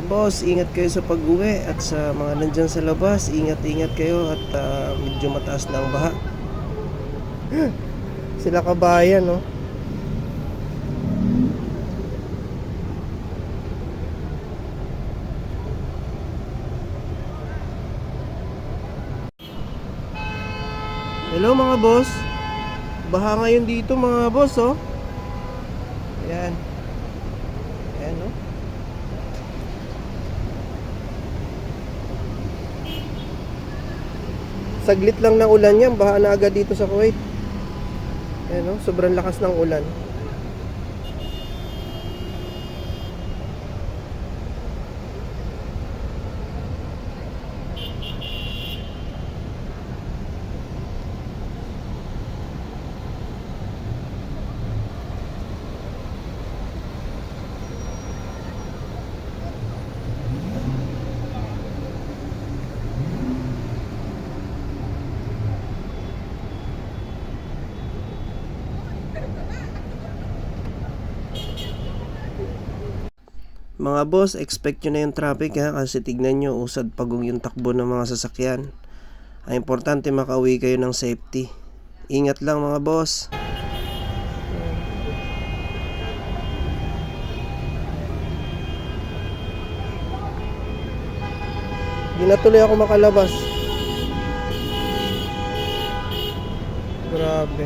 Boss, ingat kayo sa pag-uwi at sa mga nandyan sa labas, ingat-ingat kayo at ah, medyo mataas na ang baha. Sila kabayan, no? Hello mga boss. Baha ngayon dito mga boss, oh. Ayan. Ayan, no? Saglit lang ng ulan yan, baha na agad dito sa Kuwait. Ayan, no? Sobrang lakas ng ulan. Mga boss, expect nyo na yung traffic ha kasi tignan nyo usad pagong yung takbo ng mga sasakyan. Ang importante makauwi kayo ng safety. Ingat lang mga boss. Tuloy ako makalabas. Grabe.